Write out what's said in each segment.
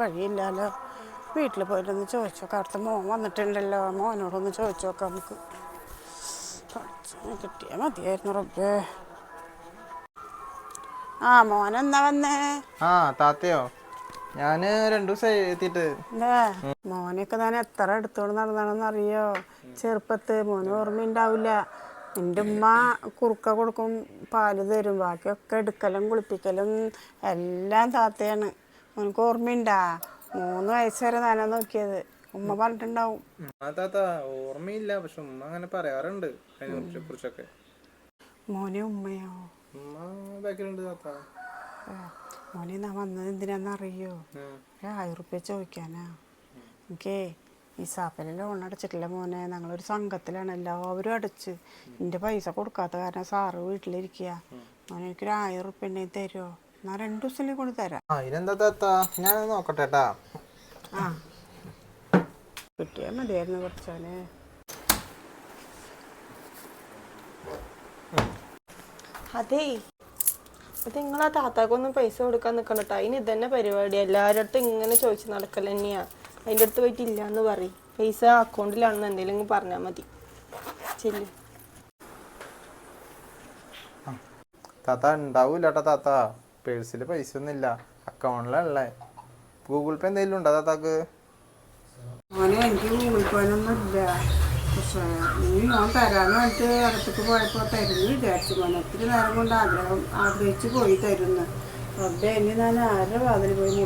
വഴിയില്ലല്ലോ വീട്ടിൽ പോയിട്ടൊന്ന് ചോദിച്ചോക്കാം. അടുത്ത മോൻ വന്നിട്ടുണ്ടല്ലോ. മോനോടൊന്ന് ചോദിച്ചോക്കാം നമുക്ക്. പഠിച്ചോനെ കിട്ടിയാൽ മതിയായിരുന്നു റബ്ബേ. ആ മോനെന്നാ വന്നേ? ആ താത്തയോ? ഞാൻ രണ്ടു ദിവസം എത്തിയിട്ട്. മോനെയൊക്കെ ഞാൻ എത്ര എടുത്തോണ്ട് നടന്നാണെന്ന് അറിയോ? ചെറുപ്പത്ത് മോന് ഓർമ്മ ഉണ്ടാവില്ല എന്റെ ഉമ്മ കുറുക്ക കൊടുക്കും പാൽ തരും. ബാക്കിയൊക്കെ എടുക്കലും കുളിപ്പിക്കലും എല്ലാം താത്തയാണ്. മോനക്ക് ഓർമ്മയുണ്ടാ? മൂന്ന് വയസ്സ് വരെ ഞാനാ നോക്കിയത്. ഉമ്മ പറഞ്ഞിട്ടുണ്ടാവും. താത്ത ഓർമ്മയില്ല. പക്ഷെ ഉമ്മ അങ്ങനെ പറയാറുണ്ട്. അതിനെ കുറിച്ചൊക്കെ. മോനെ ഉമ്മയോ? ഉമ്മ താത്ത. മോനെ ഞാൻ വന്നത് എന്തിനാന്നറിയോ അറിയോ? ഒരു ആയിരം റുപ്യ ചോദിക്കാനാ. എനിക്കേ ഈ സാപ്പല ലോൺ അടച്ചിട്ടില്ല മോനെ. ഞങ്ങളൊരു സംഘത്തിലാണ് എല്ലാവരും അടച്ച്. എന്റെ പൈസ കൊടുക്കാത്ത കാരണം സാറ് വീട്ടിലിരിക്കുക മോനെ എനിക്കൊരു ആയിരം റുപ്യ ഉണ്ടെങ്കിൽ തരുമോ എന്നാൽ രണ്ട് കൊണ്ട് തരാം. ആ ഇതിനെന്താ താത്ത? ഞാൻ നോക്കട്ടെ കേട്ടാ ആ. കിട്ടിയാൽ മതിയായിരുന്നു കുറച്ചോനെ അതേ അത് നിങ്ങൾ ആ താത്താക്കൊന്നും പൈസ കൊടുക്കാൻ നിൽക്കണം കേട്ടോ അതിന് ഇതന്നെ പരിപാടി. എല്ലാവരുടെ അടുത്തും ഇങ്ങനെ ചോദിച്ച് നടക്കൽ തന്നെയാ. അതിന്റെ അടുത്ത് പോയിട്ട് ഇല്ല എന്ന് പറയും. പൈസ അക്കൗണ്ടിലാണെന്ന് എന്തെങ്കിലും പറഞ്ഞാൽ മതി. ചെല്ലു. താത്ത ഉണ്ടാവൂല കേട്ടാ താത്ത. പേഴ്സിൽ പൈസ ഒന്നും ഇല്ല അക്കൗണ്ടിലല്ലേ ഗൂഗിൾ പേ എന്തെങ്കിലും ഉണ്ടോ താത്താക്ക്? മോനെ എനിക്ക് ഗൂഗിൾ പക്ഷേ ആഗ്രഹം പോയി തരുന്നു ഞാൻ പോയി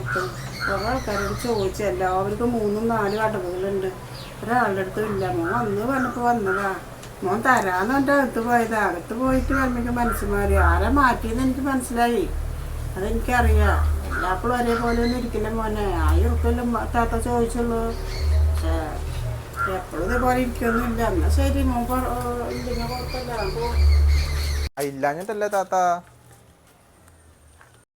എല്ലാവർക്കും മൂന്നും ഒരാളുടെ അടുത്തും ഇല്ല. മോൻ വന്ന് പറഞ്ഞപ്പോൾ വന്നതാ. മോൻ തരാന്ന് പറഞ്ഞിട്ട് അകത്ത് പോയതാ. അകത്ത് പോയിട്ട് മനസ്സ് മനസ്സിലായി ആരെ മാറ്റിയെന്ന് എനിക്ക് മനസ്സിലായി. അതെനിക്കറിയാം. എല്ലാപ്പോഴും ഒരേപോലെ ഒന്നും ഇരിക്കില്ല മോനെ. ആയിരം ഉറുപ്പെല്ലാം താത്ത ചോദിച്ചുള്ളൂ. പക്ഷേ എപ്പോഴും ഇതേപോലെ ഇരിക്കൊന്നുമില്ല. എന്നാ ശരി മോൻ ഇല്ലെങ്കിൽ കുഴപ്പമില്ല. ഇല്ലാഞ്ഞിട്ടല്ലേ താത്ത.